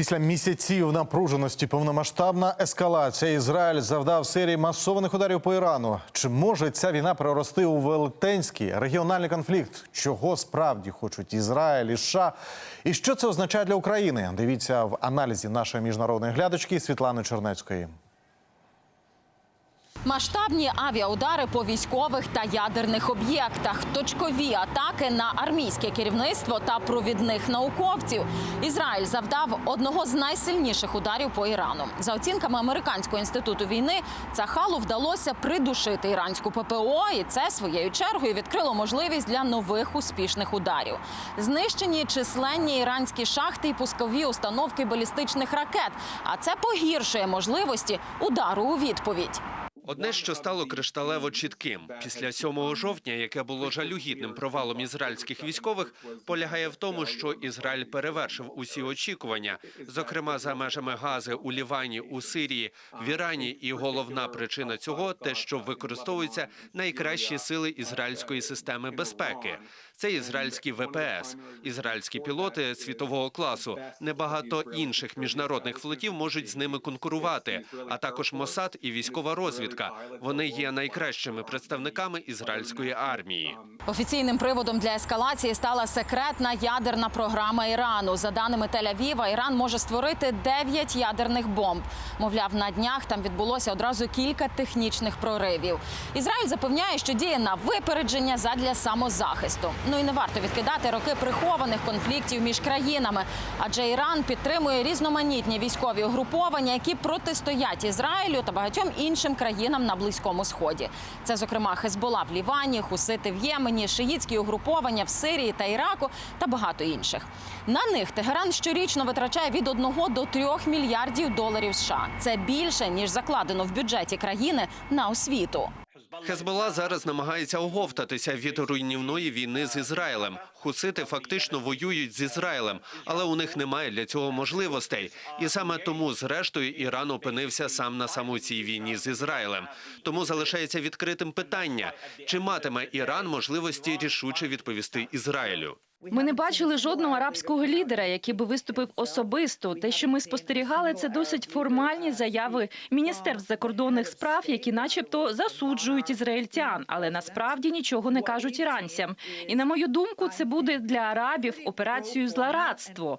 Після місяців напруженості повномасштабна ескалація. Ізраїль завдав серії масованих ударів по Ірану. Чи може ця війна перерости у велетенський регіональний конфлікт? Чого справді хочуть Ізраїль і США? І що це означає для України? Дивіться в аналізі нашої міжнародної глядачки Світлани Чернецької. Масштабні авіаудари по військових та ядерних об'єктах, точкові атаки на армійське керівництво та провідних науковців. Ізраїль завдав одного з найсильніших ударів по Ірану. За оцінками американського інституту війни, Цахалу вдалося придушити іранську ППО, і це своєю чергою відкрило можливість для нових успішних ударів. Знищені численні іранські шахти і пускові установки балістичних ракет. А це погіршує можливості удару у відповідь. Одне, що стало кришталево чітким після 7 жовтня, яке було жалюгідним провалом ізраїльських військових, полягає в тому, що Ізраїль перевершив усі очікування, зокрема за межами Гази у Лівані, у Сирії, в Ірані. І головна причина цього те, що використовуються найкращі сили ізраїльської системи безпеки. Це ізраїльські ВПС, ізраїльські пілоти світового класу. Небагато інших міжнародних флотів можуть з ними конкурувати, а також Мосад і військова розвідка. Вони є найкращими представниками ізраїльської армії. Офіційним приводом для ескалації стала секретна ядерна програма Ірану. За даними Тель-Авіва, Іран може створити 9 ядерних бомб. Мовляв, на днях там відбулося одразу кілька технічних проривів. Ізраїль запевняє, що діє на випередження задля самозахисту. Ну і не варто відкидати роки прихованих конфліктів між країнами, адже Іран підтримує різноманітні військові угруповання, які протистоять Ізраїлю та багатьом іншим країнам на близькому сході. Це, зокрема, Хезбола в Лівані, Хусити в Ємені, шиїцькі угруповання в Сирії та Іраку та багато інших. На них Тегеран щорічно витрачає від 1 до 3 мільярдів доларів США. Це більше ніж закладено в бюджеті країни на освіту. Хезбола зараз намагається оговтатися від руйнівної війни з Ізраїлем. Хусити фактично воюють з Ізраїлем, але у них немає для цього можливостей. І саме тому, зрештою, Іран опинився сам на саму цій війні з Ізраїлем. Тому залишається відкритим питання: чи матиме Іран можливості рішуче відповісти Ізраїлю? Ми не бачили жодного арабського лідера, який би виступив особисто. Те, що ми спостерігали, це досить формальні заяви міністерств закордонних справ, які, начебто, засуджують ізраїльтян, але насправді нічого не кажуть іранцям. І на мою думку, це буде для арабів операцією злорадство.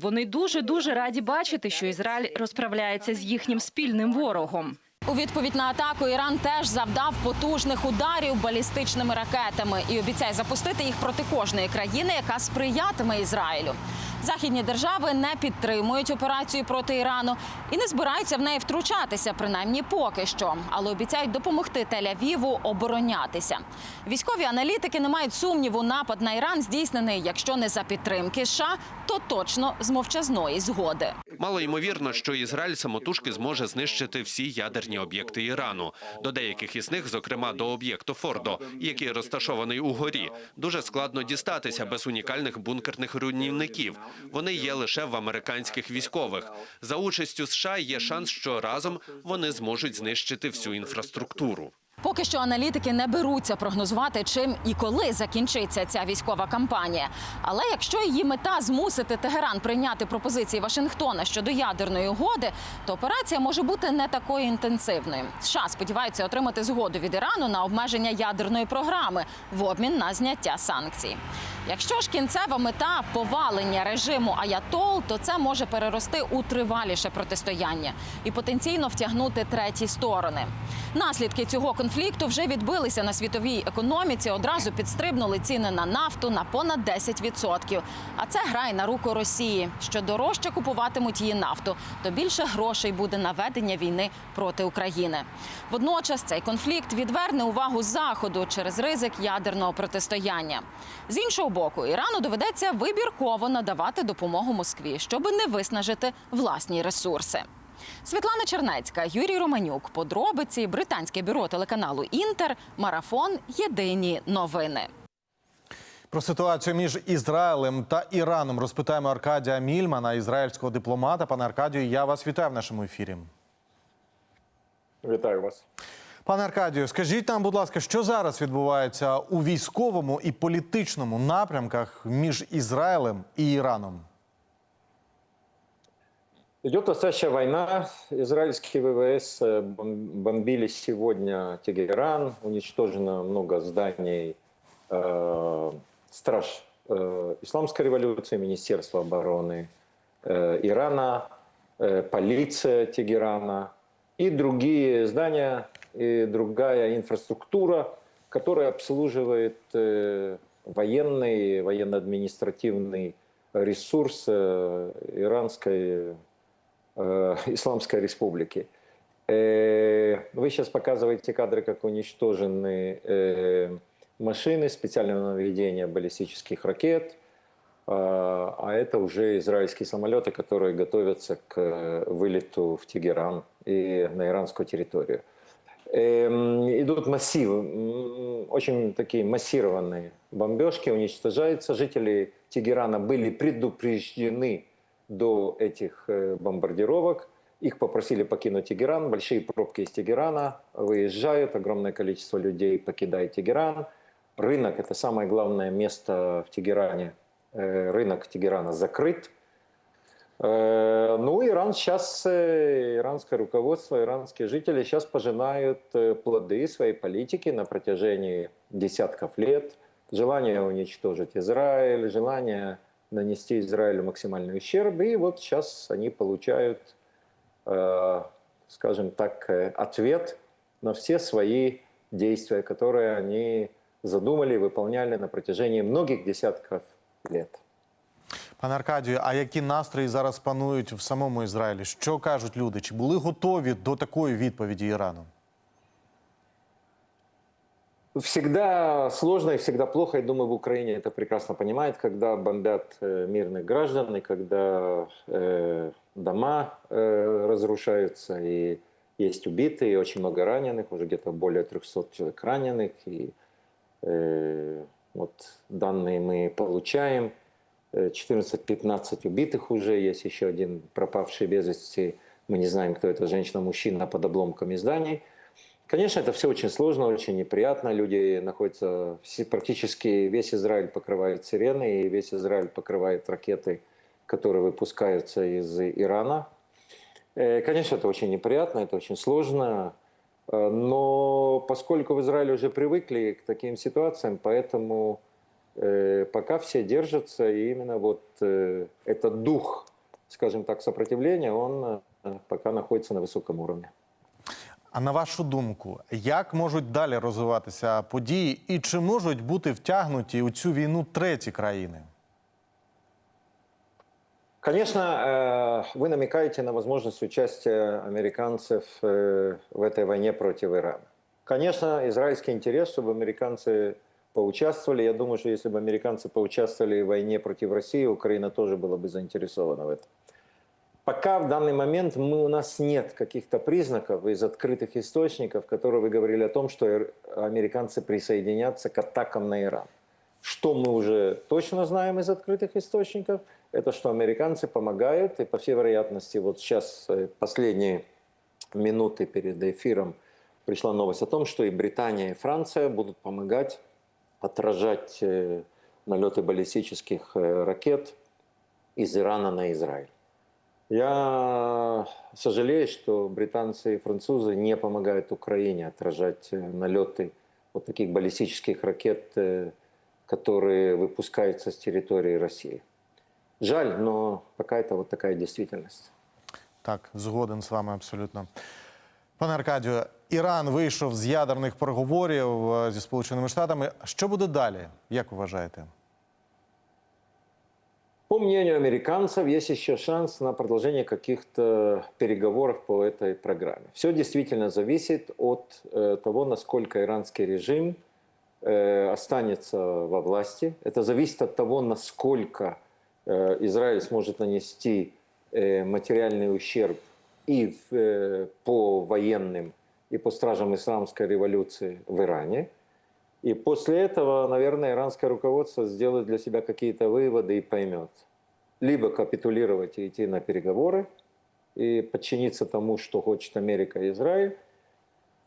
Вони дуже дуже раді бачити, що Ізраїль розправляється з їхнім спільним ворогом. У відповідь на атаку Іран теж завдав потужних ударів балістичними ракетами і обіцяє запустити їх проти кожної країни, яка сприятиме Ізраїлю. Західні держави не підтримують операцію проти Ірану і не збираються в неї втручатися, принаймні поки що, але обіцяють допомогти Тель-Авіву оборонятися. Військові аналітики не мають сумніву, напад на Іран здійснений, якщо не за підтримки США, то точно з мовчазної згоди. Мало ймовірно, що Ізраїль самотужки зможе знищити всі ядерні об'єкти Ірану. До деяких із них, зокрема до об'єкту Фордо, який розташований у горі, дуже складно дістатися без унікальних бункерних руйнівників. Вони є лише в американських військових. За участю США є шанс, що разом вони зможуть знищити всю інфраструктуру. Поки що аналітики не беруться прогнозувати, чим і коли закінчиться ця військова кампанія. Але якщо її мета змусити Тегеран прийняти пропозиції Вашингтона щодо ядерної угоди, то операція може бути не такою інтенсивною. США сподіваються отримати згоду від Ірану на обмеження ядерної програми в обмін на зняття санкцій. Якщо ж кінцева мета повалення режиму Аятол, то це може перерости у триваліше протистояння і потенційно втягнути треті сторони. Наслідки цього конфлікту вже відбилися на світовій економіці. Одразу підстрибнули ціни на нафту на понад 10%. А це грає на руку Росії. Що дорожче купуватимуть її нафту, то більше грошей буде на ведення війни проти України. Водночас цей конфлікт відверне увагу заходу через ризик ядерного протистояння. З іншого боку, Ірану доведеться вибірково надавати допомогу Москві, щоби не виснажити власні ресурси. Світлана Чернецька, Юрій Романюк. Подробиці британське бюро телеканалу Інтер. Марафон. Єдині новини. Про ситуацію між Ізраїлем та Іраном розпитаємо Аркадія Мільмана, ізраїльського дипломата. Пане Аркадію, я вас вітаю в нашому ефірі. Вітаю вас. Пане Аркадію, скажіть нам, будь ласка, що зараз відбувається у військовому і політичному напрямках між Ізраїлем і Іраном? Идет настоящая война. Израильские ВВС э, бом- бомбили сегодня Тегеран. Уничтожено много зданий э, страж э, Исламской революции, Министерства обороны э, Ирана, полиция Тегерана и другие здания и другая инфраструктура, которая обслуживает э, военный, военно-административный ресурс иранской э, Исламской Республики. Э, Вы сейчас показываете кадры, как уничтожены э, машины специального наведения баллистических ракет, а это уже израильские самолеты, которые готовятся к вылету в Тегеран и на иранскую территорию. Эм, Идут массивы, очень такие массированные бомбежки, уничтожаются. Жители Тегерана были предупреждены до этих э, бомбардировок. Их попросили покинуть Тегеран. Большие пробки из Тегерана выезжают. Огромное количество людей покидает Тегеран. Рынок – это самое главное место в Тегеране. Э, Рынок Тегерана закрыт. Э, Ну, Иран сейчас, иранское руководство, иранские жители сейчас пожинают плоды своей политики на протяжении десятков лет. Желание уничтожить Израиль, желание нанести Израилю максимальный ущерб. И вот сейчас они получают, э, скажем так, э, ответ на все свои действия, которые они задумали и выполняли на протяжении многих десятков лет. Пане Аркадію, а які настрої зараз панують в самому Ізраїлі? Що кажуть люди? Чи були готові до такої відповіді Ірану? Всегда сложно и всегда плохо. Я думаю, в Украине это прекрасно понимает, когда бомбят э, мирных граждан, и когда э, дома э, разрушаются, и есть убитые, и очень много раненых, уже где-то более 300 человек раненых. И э, вот данные мы получаем. Э, 14-15 убитых уже, есть еще один пропавший без вести. Мы не знаем, кто это, женщина, мужчина под обломками зданий. Конечно, это все очень сложно, очень неприятно. Люди находятся, практически весь Израиль покрывает сирены, и весь Израиль покрывает ракеты, которые выпускаются из Ирана. Э, Конечно, это очень неприятно, это очень сложно. Э, Но поскольку в Израиле уже привыкли к таким ситуациям, поэтому э, пока все держатся, и именно вот этот дух, скажем так, сопротивления, он пока находится на высоком уровне. А на вашу думку, як можуть далі розвиватися події і чи можуть бути втягнуті у цю війну треті країни? Конечно, э, вы намекаете на возможность участия американцев э, в этой войне против Ирана. Конечно, израильский интерес, чтобы американцы поучаствовали. Я думаю, что если бы американцы поучаствовали в войне против России, Украина тоже была бы заинтересована в этом. Пока в данный момент мы, у нас нет каких-то признаков из открытых источников, которые вы говорили о том, что американцы присоединятся к атакам на Иран. Что мы уже точно знаем из открытых источников, это что американцы помогают, и по всей вероятности, вот сейчас э, последние минуты перед эфиром пришла новость о том, что и Британия, и Франция будут помогать отражать э, налеты баллистических э, ракет из Ирана на Израиль. Я сожалею, что британцы и французы не помогают Украине отражать э, налеты вот таких баллистических ракет, э, которые выпускаются с территории России. Жаль, но пока это вот такая действительность. Так, згоден з вами абсолютно. Пане Аркадію, Іран вийшов з ядерних переговорів е, зі Сполученими Штатами. Що буде далі? Як ви вважаєте? По мнению американцев, есть еще шанс на продолжение каких-то переговоров по этой программе. Все действительно зависит от э, того, насколько иранский режим э, останется во власти. Это зависит от того, насколько э, Израиль сможет нанести материальный ущерб и по военным, и по стражам исламской революции в Иране. И после этого, наверное, иранское руководство сделает для себя какие-то выводы и поймет. Либо капитулировать и идти на переговоры и подчиниться тому, что хочет Америка и Израиль,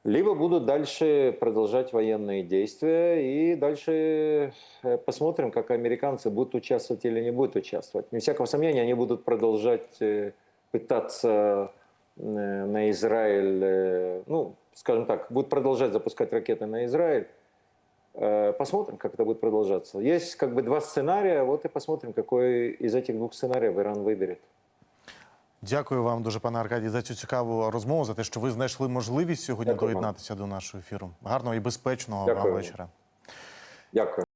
либо будут дальше продолжать военные действия и дальше э, посмотрим, как американцы будут участвовать или не будут участвовать. Не всякого сомнения, они будут продолжать э, пытаться э, на Израиль, ну, скажем так, будут продолжать запускать ракеты на Израиль. Э, Посмотрим, как это будет продолжаться. Есть как бы два сценария, вот и посмотрим, какой из этих двух сценариев Иран выберет. Дякую вам дуже, пане Аркадій, за цю цікаву розмову, за те, що ви знайшли можливість сьогодні Дякую вам. доєднатися до нашого ефіру. Гарного і безпечного Дякую вам вам. вечора. Дякую.